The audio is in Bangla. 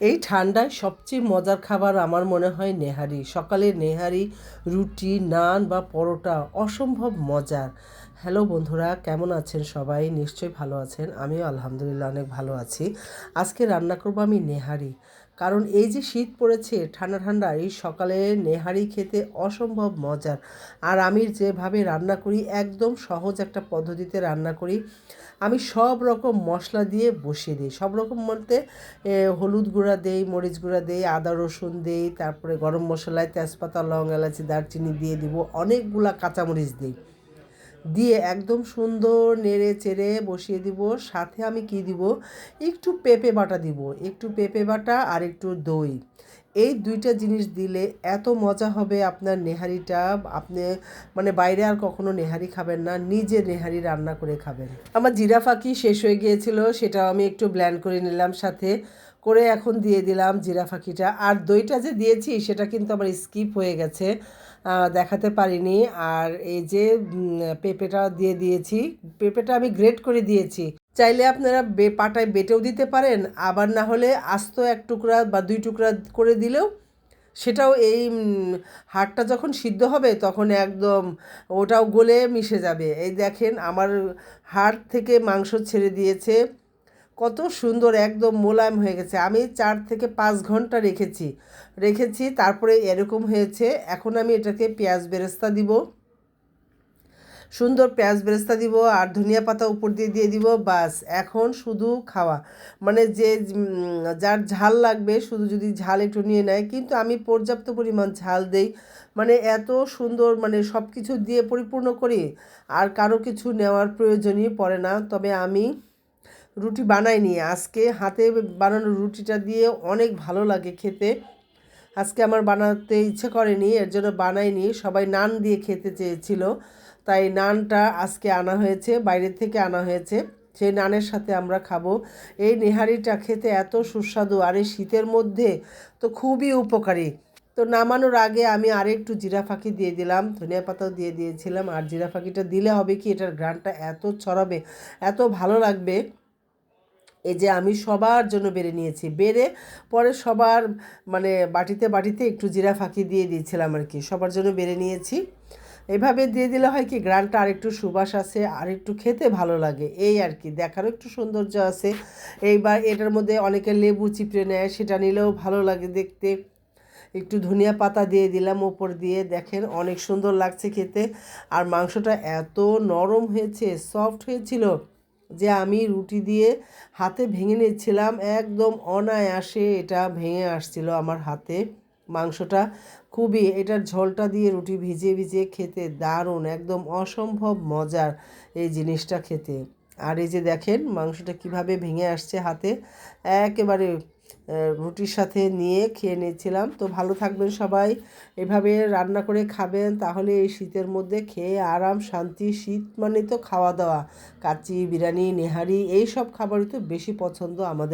এই ঠান্ডায় সবচেয়ে মজার খাবার আমার মনে হয় নেহারি। সকালে নেহারি, রুটি, নান বা পরোটা অসম্ভব মজার। হ্যালো বন্ধুরা, কেমন আছেন সবাই? নিশ্চয়ই ভালো আছেন। আমিও আলহামদুলিল্লাহ অনেক ভালো আছি। আজকে রান্না করব আমি নেহারি। কারণ এই যে শীত পড়েছে, ঠান্ডা ঠান্ডা, এই সকালে নেহারি খেতে অসম্ভব মজার। আর আমি যেভাবে রান্না করি, একদম সহজ একটা পদ্ধতিতে রান্না করি। আমি সব রকম মশলা দিয়ে বসিয়ে দিই। সব রকম বলতে হলুদ গুঁড়া দেই, মরিচ গুঁড়া দেই, আদা রসুন দেই, তারপরে গরম মশলায় তেজপাতা, লং এলাচি, দারচিনি দিয়ে দিব, অনেকগুলা কাঁচামরিচ দিই। দিয়ে একদম সুন্দর নেড়ে চেড়ে বসিয়ে দিব। সাথে আমি কি দিব? একটু পেঁপে বাটা দিব। একটু পেঁপে বাটা আর একটু দই। এই দুইটা জিনিস দিলে এত মজা হবে আপনার নেহারিটা। আপনি মানে বাইরে আর কখনো নেহারি খাবেন না নিজে নেহারি রান্না করে খাবেন। আমার জিরা ফাঁকি শেষ হয়ে গিয়েছিল সেটাও আমি একটু ব্ল্যান্ড করে নিলাম সাথে। করে এখন দিয়ে দিলাম জিরা ফাঁকিটা আর দইটা যে দিয়েছি সেটা কিন্তু আমার স্কিপ হয়ে গেছে। দেখাতে পারিনি। আর এই যে পেঁপেটা দিয়ে দিয়েছি, পেঁপেটা আমি গ্রেট করে দিয়েছি। চাইলে আপনারা বে, পাটায় বেটেও দিতে পারেন, আবার না হলে আস্ত এক টুকরা বা দুই টুকরা করে দিলেও সেটাও এই হাড়টা যখন সিদ্ধ হবে তখন একদম ওটাও গলে মিশে যাবে। এই দেখেন, আমার হাড় থেকে মাংস ছেড়ে দিয়েছে। কত সুন্দর একদম মোলায়েম হয়ে গেছে। আমি চার থেকে পাঁচ ঘণ্টা রেখেছি। রেখেছি, তারপরে এরকম হয়েছে। এখন আমি এটাকে পেঁয়াজ বেরেস্তা দিব। সুন্দর পেঁয়াজ বেরেস্তা দিব, আর ধনিয়া পাতা উপর দিয়ে দিয়ে দিব বাস এখন শুধু খাওয়া। মানে যে যার ঝাল লাগবে, শুধু যদি ঝাল একটু নিয়ে নেয়। কিন্তু আমি পর্যাপ্ত পরিমাণ ঝাল দেই। মানে এত সুন্দর মানে সব কিছু দিয়ে পরিপূর্ণ করি, আর কারও কিছু নেওয়ার প্রয়োজনই পড়ে না। তবে আমি রুটি বানাইনি আজকে হাতে বানানো রুটিটা দিয়ে অনেক ভালো লাগে খেতে। আজকে আমার বানাতে ইচ্ছে করেনি, এর জন্য বানাইনি সবাই নান দিয়ে খেতে চেয়েছিল, তাই নানটা আজকে আনা হয়েছে, বাইরে থেকে আনা হয়েছে। সেই নানের সাথে আমরা খাব। এই নেহারিটা খেতে এত সুস্বাদু, আর এই শীতের মধ্যে তো খুবই উপকারী। তো নামানোর আগে আমি আরেকটু জিরা ফাঁকি দিয়ে দিলাম, ধনিয়া পাতাও দিয়ে দিয়েছিলাম। আর জিরা ফাঁকিটা দিলে হবে কি, এটার ঘ্রাণটা এত ছড়াবে, এত ভালো লাগবে। এই যে আমি সবার জন্য বেড়ে নিয়েছি। বেড়ে পরে সবার মানে বাটিতে বাটিতে একটু জিরা ফাঁকি দিয়ে দিয়েছিলাম আর কি। সবার জন্য বেড়ে নিয়েছি। এভাবে দিয়ে দিলে হয় কি, গ্রানটা আর একটু সুবাস আছে আর একটু খেতে ভালো লাগে। এই আর কি, দেখারও একটু সৌন্দর্য আছে। এইবার এটার মধ্যে অনেকে লেবু চিপড়ে নেয়, সেটা নিলেও ভালো লাগে দেখতে। একটু ধনিয়া পাতা দিয়ে দিলাম ওপর দিয়ে, দেখেন অনেক সুন্দর লাগছে খেতে। আর মাংসটা এত নরম হয়েছে সফট হয়েছিল। যে আমি রুটি দিয়ে হাতে ভেঙে নিচ্ছিলাম, একদম অনায়াসে এটা ভেঙে আসছিল আমার হাতে। মাংসটা খুবই, এটার ঝোলটা দিয়ে রুটি ভিজিয়ে ভিজিয়ে খেতে দারুণ, একদম অসম্ভব মজার এই জিনিসটা খেতে। আর এই যে দেখেন, মাংসটা কীভাবে ভেঙে আসছে হাতে, একেবারে রুটির সাথে নিয়ে খেয়ে নিয়েছিলাম। তো ভালো থাকবেন সবাই। এভাবে রান্না করে খাবেন, তাহলে এই শীতের মধ্যে খেয়ে আরাম, শান্তি, শীত মানে তো খাওয়া দাওয়া। কাচি বিরিয়ানি, নেহারি, এই সব খাবারই তো বেশি পছন্দ আমাদের।